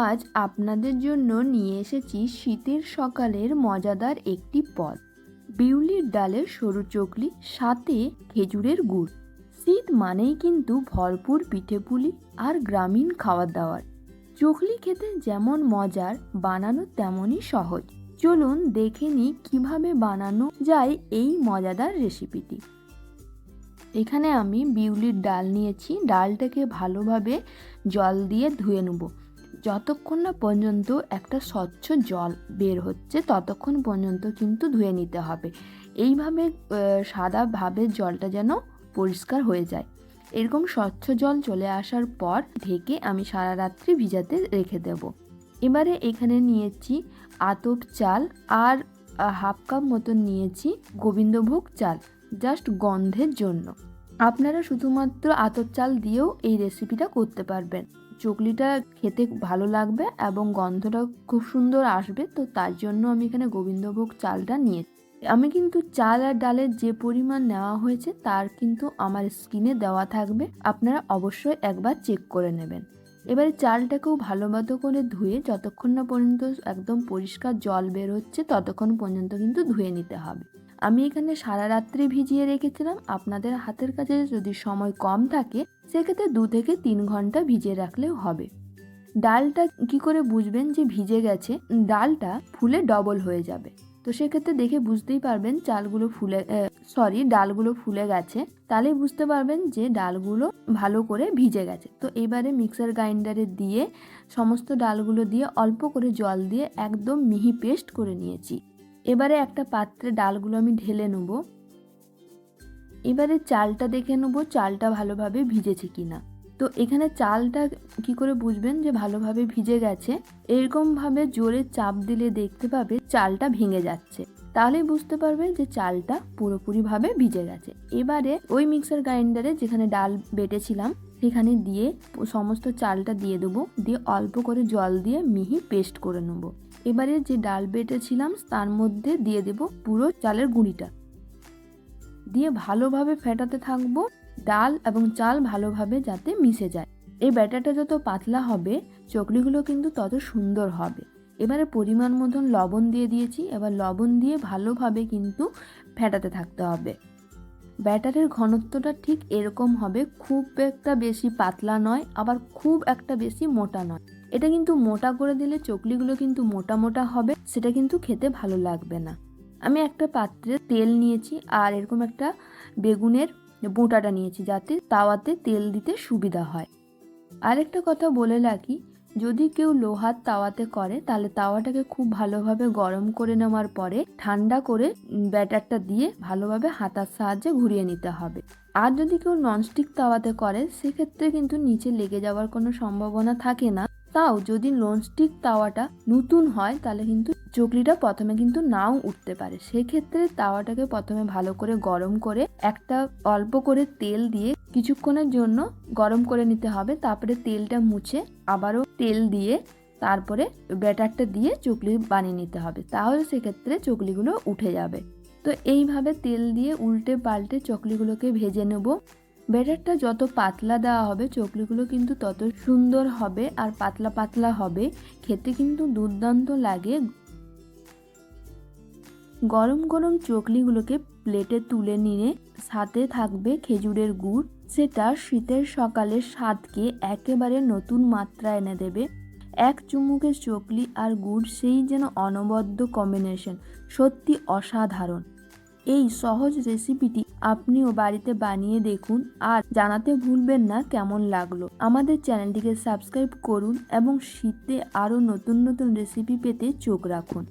আজ আপনাদের জন্য নিয়ে এসেছি শীতের সকালের মজাদার একটি পদ। বিউলির ডালের সরু চকলি, সাথে খেজুরের গুড়। শীত মানেই কিন্তু ভরপুর পিঠেপুলি আর গ্রামীণ খাওয়ার দাওয়ার চকলি খেতে যেমন মজার, বানানো তেমনই সহজ। চলুন দেখে নিই কীভাবে বানানো যায় এই মজাদার রেসিপিটি। এখানে আমি বিউলির ডাল নিয়েছি। ডালটাকে ভালোভাবে জল দিয়ে ধুয়ে নেব। যতক্ষণ না পর্যন্ত একটা স্বচ্ছ জল বের হচ্ছে, ততক্ষণ পর্যন্ত কিন্তু ধুয়ে নিতে হবে। এইভাবে সাদাভাবে জলটা যেন পরিষ্কার হয়ে যায়। এরকম স্বচ্ছ জল চলে আসার পর ঢেকে আমি সারা রাত্রি ভিজাতে রেখে দেব। এবারে এখানে নিয়েছি আতপ চাল আর হাফ কাপ মতন নিয়েছি গোবিন্দভোগ চাল, জাস্ট গন্ধের জন্য। আপনারা শুধুমাত্র আতপ চাল দিয়েও এই রেসিপিটা করতে পারবেন। চকলিটা খেতে ভালো লাগবে এবং গন্ধটা খুব সুন্দর আসবে, তো তার জন্য আমি এখানে গোবিন্দভোগ চালটা নিয়ে আমি কিন্তু চাল আর ডালের যে পরিমাণ নেওয়া হয়েছে, তার কিন্তু আমার স্কিনে দেওয়া থাকবে। আপনারা অবশ্যই একবার চেক করে নেবেন। এবারে চালটাকেও ভালো মতো করে ধুয়ে যতক্ষণ না পর্যন্ত একদম পরিষ্কার জল বের হচ্ছে ততক্ষণ পর্যন্ত কিন্তু ধুয়ে নিতে হবে। আমি এখানে সারা রাত্রি ভিজিয়ে রেখেছিলাম। আপনাদের হাতের কাছে যদি সময় কম থাকে, সেক্ষেত্রে দু থেকে তিন ঘণ্টা ভিজিয়ে রাখলেও হবে। ডালটা কি করে বুঝবেন যে ভিজে গেছে? ডালটা ফুলে ডবল হয়ে যাবে। তো সেক্ষেত্রে দেখে বুঝতেই পারবেন চালগুলো ফুলে সরি, ডালগুলো ফুলে গেছে। তাহলেই বুঝতে পারবেন যে ডালগুলো ভালো করে ভিজে গেছে। তো এবারে মিক্সার গ্রাইন্ডারে দিয়ে সমস্ত ডালগুলো দিয়ে অল্প করে জল দিয়ে একদম মিহি পেস্ট করে নিয়েছি। এবারে একটা পাত্রে ডালগুলো আমি ঢেলে নেব। এবারে চালটা দেখে নেব চালটা ভালোভাবে ভিজেছে কিনা। তো এখানে চালটা কি করে বুঝবেন যে ভালোভাবে ভিজে গেছে? এরকমভাবে জোরে চাপ দিলে দেখতে পাবে চালটা ভেঙে যাচ্ছে। তাহলে বুঝতে পারবে যে চালটা পুরোপুরিভাবে ভিজে গেছে। এবারে ওই মিক্সার গ্রাইন্ডারে যেখানে ডাল বেটেছিলাম সেখানে দিয়ে সমস্ত চালটা দিয়ে দেবো। দিয়ে অল্প করে জল দিয়ে মিহি পেস্ট করে নেব। এবারে যে ডাল বেটেছিলাম, তার মধ্যে দিয়ে দেব পুরো চালের গুঁড়িটা। দিয়ে ভালোভাবে ফেটাতে থাকব, ডাল এবং চাল ভালোভাবে যাতে মিশে যায়। এই ব্যাটারটা যত পাতলা হবে, চকলিগুলো কিন্তু তত সুন্দর হবে। এবারে পরিমাণ মতন লবণ দিয়ে দিয়েছি। এবার লবণ দিয়ে ভালোভাবে কিন্তু ফেটাতে থাকতে হবে। ব্যাটারের ঘনত্বটা ঠিক এরকম হবে, খুব একটা বেশি পাতলা নয়, আবার খুব একটা বেশি মোটা নয়। এটা কিন্তু মোটা করে দিলে চকলিগুলো কিন্তু মোটা মোটা হবে, সেটা কিন্তু খেতে ভালো লাগবে না। আমি একটা পাত্রে তেল নিয়েছি আর এরকম একটা বেগুনের বোঁটাটা নিয়েছি যাতে তাওয়াতে তেল দিতে সুবিধা হয়। আরেকটা কথা বলে রাখি যদি কেউ লোহার তাওয়াতে করে, তাহলে তাওয়াটাকে খুব ভালোভাবে গরম করে নেওয়ার পরে ঠান্ডা করে ব্যাটারটা দিয়ে ভালোভাবে হাতার সাহায্যে ঘুরিয়ে নিতে হবে। আর যদি কেউ ননস্টিক তাওয়াতে করে, সেক্ষেত্রে কিন্তু নিচে লেগে যাওয়ার কোনো সম্ভাবনা থাকে না। তাও যদি ননস্টিক তাওয়াটা নতুন হয়, তাহলে কিন্তু চকলিটা প্রথমে কিন্তু নাও উঠতে পারে। সেক্ষেত্রে তাওয়াটাকে প্রথমে ভালো করে গরম করে একটা অল্প করে তেল দিয়ে কিছুক্ষণের জন্য গরম করে নিতে হবে। তারপরে তেলটা মুছে আবারও তেল দিয়ে তারপরে ব্যাটারটা দিয়ে চকলি বানিয়ে নিতে হবে। তাহলে সেক্ষেত্রে চকলিগুলো উঠে যাবে। তো এইভাবে তেল দিয়ে উল্টে পাল্টে চকলিগুলোকে ভেজে নেব। ব্যাটারটা যত পাতলা দেওয়া হবে, চকলিগুলো কিন্তু তত সুন্দর হবে আর পাতলা পাতলা হবে। খেতে কিন্তু দুর্দান্ত লাগে। গরম গরম চকলিগুলোকে প্লেটে তুলে নিয়ে সাথে থাকবে খেজুরের গুড়। সেটা শীতের সকালে স্বাদকে একেবারে নতুন মাত্রা এনে দেবে। এক চুমুকের চকলি আর গুড় সেই যেন অনবদ্য কম্বিনেশন সত্যি অসাধারণ। এই সহজ রেসিপিটি আপনিও বাড়িতে বানিয়ে দেখুন আর জানাতে ভুলবেন না কেমন লাগল। আমাদের চ্যানেলটিকে সাবস্ক্রাইব করুন এবং শীতে আরও নতুন নতুন রেসিপি পেতে চোখ রাখুন।